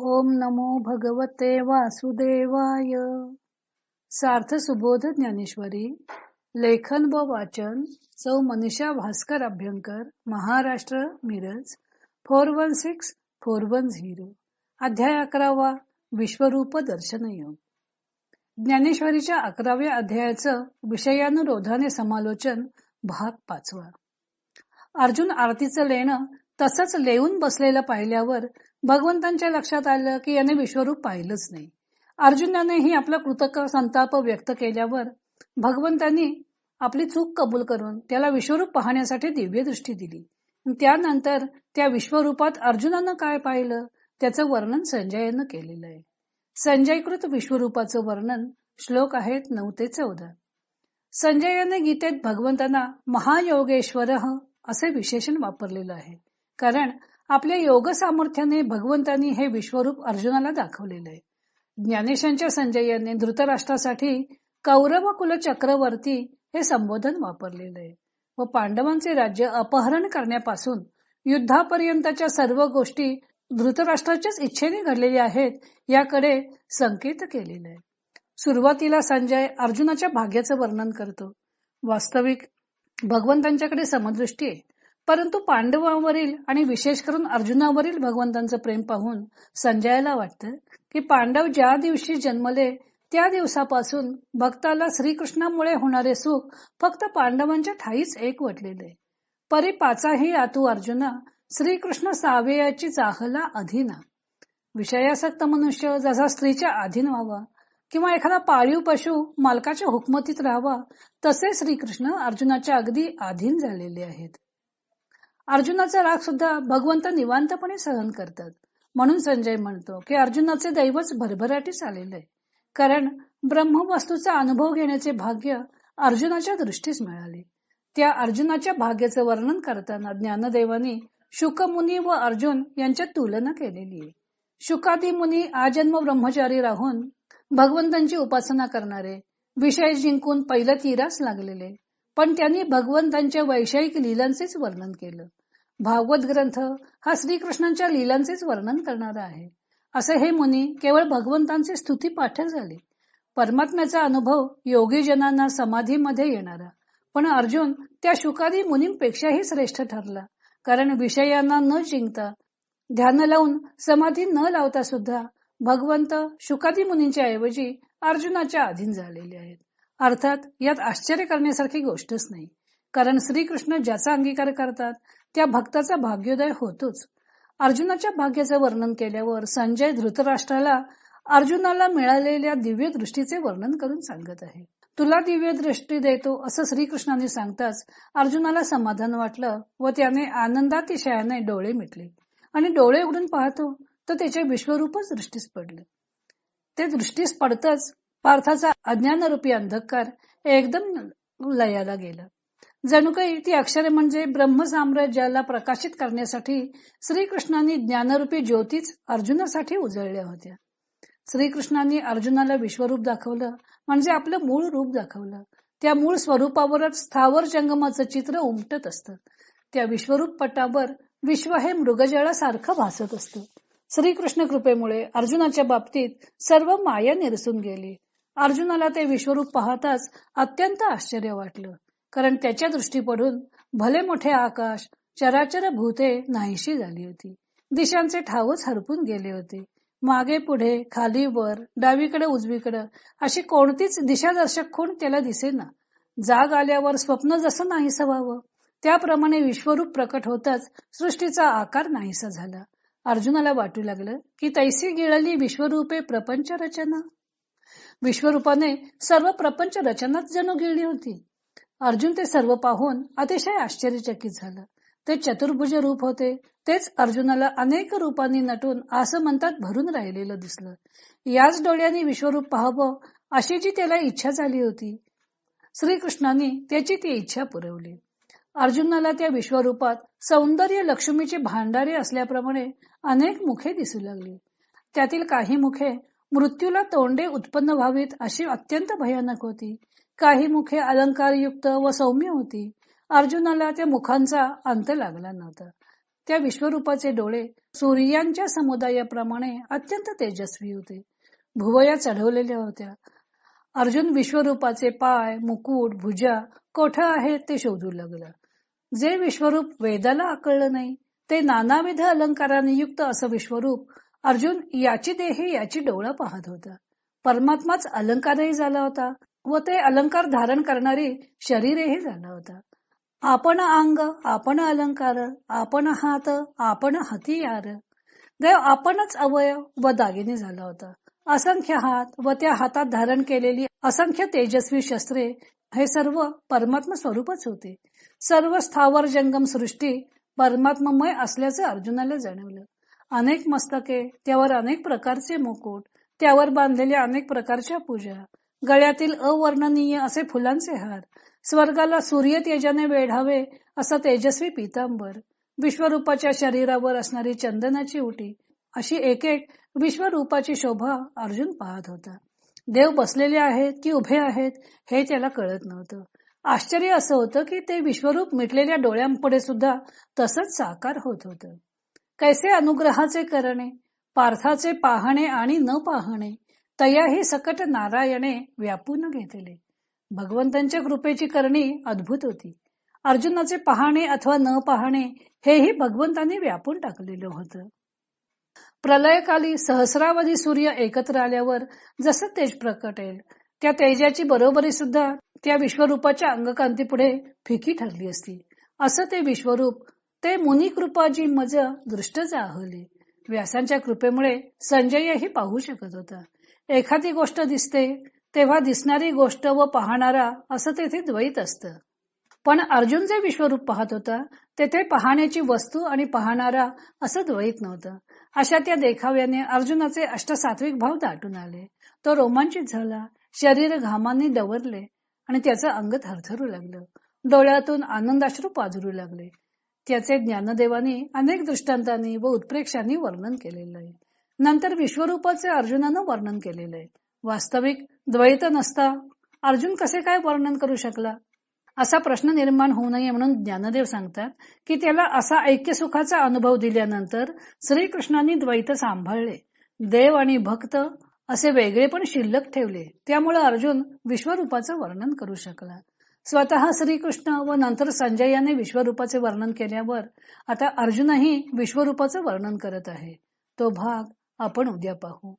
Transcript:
ओम नमो भगवते वासुदेवाय. सार्थ सुबोध ज्ञानेश्वरी लेखन व वाचन सौ Manisha Bhaskar Abhyankar Maharashtra Miraj four one six four one zero. अध्याय अकरावा विश्वरूप दर्शन योग. ज्ञानेश्वरीच्या अकराव्या अध्यायाचं विषयानुरोधाने समालोचन भाग पाचवा. अर्जुन आरतीचं लेणं तसंच लेऊन बसलेलं पाहिल्यावर भगवंतांच्या लक्षात आलं की याने विश्वरूप पाहिलंच नाही. अर्जुनानेही आपला कृतज्ञ संताप व्यक्त केल्यावर भगवंतांनी आपली चूक कबूल करून त्याला विश्वरूप पाहण्यासाठी दिव्य दृष्टी दिली. त्यानंतर त्या विश्वरूपात अर्जुनानं काय पाहिलं? त्याचं वर्णन संजयानं केलेलं आहे. संजयकृत विश्वरूपाचं वर्णन श्लोक आहेत नऊ ते चौदा. संजयाने गीतेत भगवंतांना महायोगेश्वर असे विशेषण वापरलेलं आहे. कारण आपल्या योग सामर्थ्याने भगवंतांनी हे विश्वरूप अर्जुनाला दाखवलेलं आहे. ज्ञानेशांच्या संजयाने धृतराष्ट्रासाठी कौरव कुल चक्रवर्ती हे संबोधन वापरलेलं आहे. व पांडवांचे राज्य अपहरण करण्यापासून युद्धापर्यंतच्या सर्व गोष्टी धृतराष्ट्राच्याच इच्छेने घडलेल्या आहेत याकडे संकेत केलेला आहे. सुरुवातीला संजय अर्जुनाच्या भाग्याचं वर्णन करतो. वास्तविक भगवंतांच्याकडे समदृष्टी आहे. परंतु पांडवांवरील आणि विशेष करून अर्जुनावरील भगवंतांचं प्रेम पाहून संजयाला वाटतं की पांडव ज्या दिवशी जन्मले त्या दिवसापासून भक्ताला श्रीकृष्णामुळे होणारे सुख फक्त पांडवांच्या ठाईच एक वटलेले. परी पाचाही आतू अर्जुना श्रीकृष्ण सावेयाची चाहला अधीना. विषयासक्त मनुष्य जसा स्त्रीच्या अधीन व्हावा किंवा एखादा पाळीव पशु मालकाच्या हुकमतीत राहावा तसे श्रीकृष्ण अर्जुनाच्या अगदी अधीन झालेले आहेत. अर्जुनाचा राग सुद्धा भगवंत निवांतपणे सहन करतात. म्हणून संजय म्हणतो की अर्जुनाचे दैवच भरभराटीस आलेले कारण ब्रह्मवस्तूचा अनुभव घेण्याचे भाग्य अर्जुनाच्या दृष्टीस मिळाले. त्या अर्जुनाच्या भाग्याचं वर्णन करताना ज्ञानदेवाने शुकमुनी व अर्जुन यांच्यात तुलना केलेली आहे. शुकादी मुनी आजन्म ब्रह्मचारी राहून भगवंतांची उपासना करणारे विषय जिंकून पहिलं तीरास लागलेले. पण त्यांनी भगवंतांच्या वैषयिक लीलांचेच वर्णन केलं. भागवत ग्रंथ हा श्रीकृष्णांच्या लीलांचेच वर्णन करणारा आहे. असे हे मुनी केवळ भगवंतांचे स्तुती पाठक झाले. परमात्म्याचा अनुभव योगी जनांना समाधीमध्ये येणारा. पण अर्जुन त्या शुकादी मुनींपेक्षाही श्रेष्ठ ठरला. कारण विषयांना न जिंकता ध्यान लावून समाधी न लावता सुद्धा भगवंत शुकादी मुनींच्या ऐवजी अर्जुनाच्या अधीन झालेले आहेत. अर्थात यात आश्चर्य करण्यासारखी गोष्टच नाही. कारण श्रीकृष्ण ज्याचा अंगीकार करतात त्या भक्ताचा भाग्योदय होतोच. अर्जुनाच्या भाग्याचे वर्णन केल्यावर संजय धृतराष्ट्राला अर्जुनाला मिळालेल्या दिव्य दृष्टीचे वर्णन करून सांगत आहे. तुला दिव्य दृष्टी देतो असं श्रीकृष्णाने सांगताच अर्जुनाला समाधान वाटलं व त्याने आनंदातिशयाने डोळे मिटले. आणि डोळे उघडून पाहतो तर त्याचे विश्वरूपच दृष्टीस पडले. ते दृष्टीस पडताच पार्थाचा अज्ञानरूपी अंधकार एकदम लयाला गेला. जणू काही ती अक्षरे म्हणजे ब्रह्म साम्राज्याला प्रकाशित करण्यासाठी श्रीकृष्णांनी ज्ञानरूपी ज्योतीच अर्जुनासाठी उजळल्या होत्या. श्रीकृष्णांनी अर्जुनाला विश्वरूप दाखवलं म्हणजे आपलं मूळ रूप दाखवलं. त्या मूळ स्वरूपावरच स्थावर जंगमाचं चित्र उमटत असतं. त्या विश्वरूप पटावर विश्व हे मृगजळासारखं भासत असतं. श्रीकृष्ण कृपेमुळे अर्जुनाच्या बाबतीत सर्व माया निरसून गेली. अर्जुनाला ते विश्वरूप पाहताच अत्यंत आश्चर्य वाटलं. कारण त्याच्या दृष्टी पडून भले मोठे आकाश चराचर भूते नाहीशी झाली होती. दिशांचे ठावच हरपून गेले होते. मागे पुढे खाली वर डावीकडे उजवीकडे अशी कोणतीच दिशादर्शक खूण त्याला दिसेना. जाग आल्यावर स्वप्न जसं नाहीसं व्हावं त्याप्रमाणे विश्वरूप प्रकट होताच सृष्टीचा आकार नाहीसा झाला. अर्जुनाला वाटू लागलं की तैसी गिळली विश्वरूपे प्रपंच रचना. विश्वरूपाने सर्व प्रपंच रचनाच जणू गिळली होती. अर्जुन ते सर्व पाहून अतिशय आश्चर्यचकित झालं. ते चतुर्भुज रूप होते. तेच अर्जुनाला अनेक रूपांनी नटून असं म्हणतात भरून राहिलेलं दिसलं. याच डोळ्यांनी विश्वरूप पाहावं अशी जी त्याला इच्छा झाली होती श्रीकृष्णाने त्याची ती इच्छा पुरवली. अर्जुनाला त्या विश्वरूपात सौंदर्य लक्ष्मीचे भांडारे असल्याप्रमाणे अनेक मुखे दिसू लागली. त्यातील काही मुखे मृत्यूला तोंडे उत्पन्न व्हावीत अशी अत्यंत भयानक होती. काही मुखे अलंकारयुक्त व सौम्य होती. अर्जुनाला त्या मुखांचा अंत लागला नव्हता. त्या विश्वरूपाचे डोळे सूर्यांच्या समुदायाप्रमाणे अत्यंत तेजस्वी होते. भुवया चढवलेल्या होत्या. अर्जुन विश्वरूपाचे पाय मुकुट भुजा कोठ आहेत ते शोधू लागला. जे विश्वरूप वेदाला आकळलं नाही ते नानाविध अलंकाराने युक्त असं विश्वरूप अर्जुन याची देही याची डोळा पाहत होता. परमात्माच अलंकारही झाला होता व ते अलंकार धारण करणारी शरीरही झाला होता. आपण अंग आपण अलंकार आपण हात आपण हतियार देव आपणच अवयव व दागिने झाला होता. असंख्य हात व त्या हातात धारण केलेली असंख्य तेजस्वी शस्त्रे हे सर्व परमात्मा स्वरूपच होते. सर्व स्थावर जंगम सृष्टी परमात्ममय असल्याचे अर्जुनाला जाणवलं. अनेक मस्तके त्यावर अनेक प्रकारचे मुकुट त्यावर बांधलेल्या अनेक प्रकारच्या पूजा गळ्यातील अवर्णनीय असे फुलांचे हार स्वर्गाला सूर्य तेजाने वेढावे असा तेजस्वी पितांबर विश्वरूपाच्या शरीरावर असणारी चंदनाची उटी अशी एक एक विश्वरूपाची शोभा अर्जुन पाहत होता. देव बसलेले आहेत की उभे आहेत हे त्याला कळत नव्हतं. आश्चर्य असं होतं की ते विश्वरूप मिटलेल्या डोळ्यांपुढे सुद्धा तसंच साकार होत होतं. कैसे अनुग्रहाचे करणे पार्थाचे पाहणे आणि न पाहणे तयाही सकट नारायणे व्यापून घेतले. भगवंतांच्या कृपेची करणी अद्भुत होती. अर्जुनाचे पाहणे अथवा न पाहणे हेही भगवंतांनी व्यापून टाकलेलं होतं. प्रलयकाली सहस्रावधी सूर्य एकत्र आल्यावर जसं तेज प्रकटेल त्या तेजाची बरोबरी सुद्धा त्या विश्वरूपाच्या अंगकांती पुढे फिकी ठरली असती. असं ते विश्वरूप ते मुनी कृपाजी मज दृष्ट जाहले. व्यासांच्या कृपेमुळे संजयही पाहू शकत होता. एखादी गोष्ट दिसते तेव्हा दिसणारी गोष्ट व पाहणारा असं तेथे द्वैत असतं. पण अर्जुन जे विश्वरूप पाहत होता तेथे पाहण्याची वस्तू आणि पाहणारा असं द्वैत नव्हतं. अशा त्या देखाव्याने अर्जुनाचे अष्टसात्विक भाव दाटून आले. तो रोमांचित झाला शरीर घामांनी डवरले आणि त्याचं अंग थरथरू लागलं. डोळ्यातून आनंदाश्रू पाझरू लागले. त्याचे ज्ञानदेवाने अनेक दृष्टांतांनी व उत्प्रेक्षांनी वर्णन केलेलं आहे. नंतर विश्वरूपाचे अर्जुनानं वर्णन केलेलं आहे. वास्तविक द्वैत नसता. अर्जुन कसे काय वर्णन करू शकला? असा प्रश्न निर्माण होऊ नये म्हणून ज्ञानदेव सांगतात की त्याला असा ऐक्य सुखाचा अनुभव दिल्यानंतर श्रीकृष्णांनी द्वैत सांभाळले. देव आणि भक्त असे वेगळे पण शिल्लक ठेवले. त्यामुळे अर्जुन विश्वरूपाचं वर्णन करू शकला. स्वतः श्रीकृष्ण व नंतर संजयाने विश्वरूपाचे वर्णन केल्यावर आता अर्जुनही विश्वरूपाचं वर्णन करत आहे. तो भाग आपण उद्या पाहू.